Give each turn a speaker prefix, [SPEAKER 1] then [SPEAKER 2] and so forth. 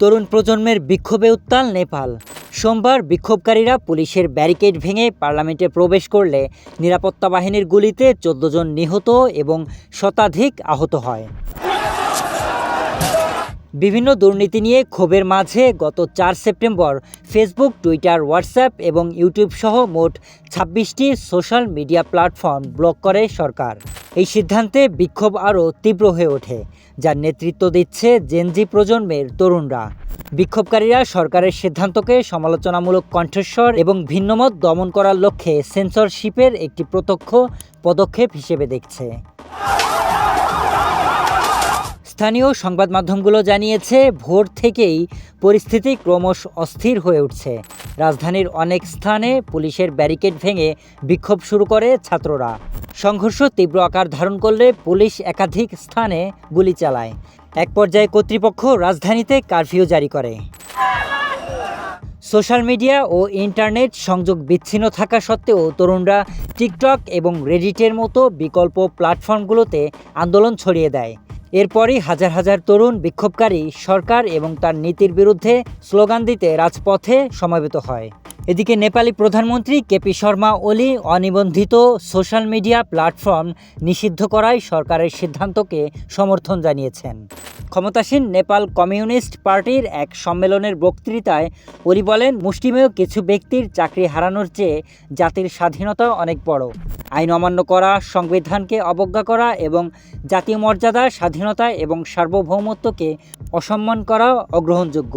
[SPEAKER 1] তরুণ প্রজন্মের বিক্ষোভে উত্তাল নেপাল। সোমবার বিক্ষোভকারীরা পুলিশের ব্যারিকেড ভেঙে পার্লামেন্টে প্রবেশ করলে নিরাপত্তা বাহিনীর গুলিতে চোদ্দ জন নিহত এবং শতাধিক আহত হয়। বিভিন্ন দুর্নীতি নিয়ে ক্ষোভের মাঝে গত চার সেপ্টেম্বর ফেসবুক, টুইটার, হোয়াটসঅ্যাপ এবং ইউটিউব সহ মোট ছাব্বিশটি সোশ্যাল মিডিয়া প্ল্যাটফর্ম ব্লক করে সরকার। এই সিদ্ধান্তে বিক্ষোভ আরও তীব্র হয়ে ওঠে, যার নেতৃত্ব দিচ্ছে জেনজি প্রজন্মের তরুণরা। বিক্ষোভকারীরা সরকারের সিদ্ধান্তকে সমালোচনামূলক কণ্ঠস্বর এবং ভিন্নমত দমন করার লক্ষ্যে সেন্সরশিপের একটি প্রত্যক্ষ পদক্ষেপ হিসেবে দেখছে। স্থানীয় সংবাদ মাধ্যমগুলো জানিয়েছে, ভোর থেকেই পরিস্থিতি ক্রমশ অস্থির হয়ে উঠছে। রাজধানীর অনেক স্থানে পুলিশের ব্যারিকেড ভেঙে বিক্ষোভ শুরু করে ছাত্ররা। সংঘর্ষ তীব্র আকার ধারণ করলে পুলিশ একাধিক স্থানে গুলি চালায়। এক পর্যায়ে কর্তৃপক্ষ রাজধানীতে কারফিউ জারি করে। সোশ্যাল মিডিয়া ও ইন্টারনেট সংযোগ বিচ্ছিন্ন থাকা সত্ত্বেও তরুণরা টিকটক এবং রেডিটের মতো বিকল্প প্ল্যাটফর্মগুলোতে আন্দোলন ছড়িয়ে দেয়। এরপরই হাজার হাজার তরুণ বিক্ষোভকারী সরকার এবং তার নীতির বিরুদ্ধে স্লোগান দিতে রাজপথে সমাবেত হয়। এদিকে নেপালি প্রধানমন্ত্রী কেপি শর্মা ওলি অনিবন্ধিত সোশ্যাল মিডিয়া প্ল্যাটফর্ম নিষিদ্ধ করায় সরকারের সিদ্ধান্তকে সমর্থন জানিয়েছেন। ক্ষমতাসীন নেপাল কমিউনিস্ট পার্টির এক সম্মেলনের বক্তৃতায় ওলি বলেন, মুষ্টিমেয় কিছু ব্যক্তির চাকরি হারানোর চেয়ে জাতির স্বাধীনতা অনেক বড়। আইন অমান্য করা, সংবিধানকে অবজ্ঞা করা এবং জাতীয় মর্যাদা, স্বাধীনতা এবং সার্বভৌমত্বকে অসম্মান করা অগ্রহণযোগ্য।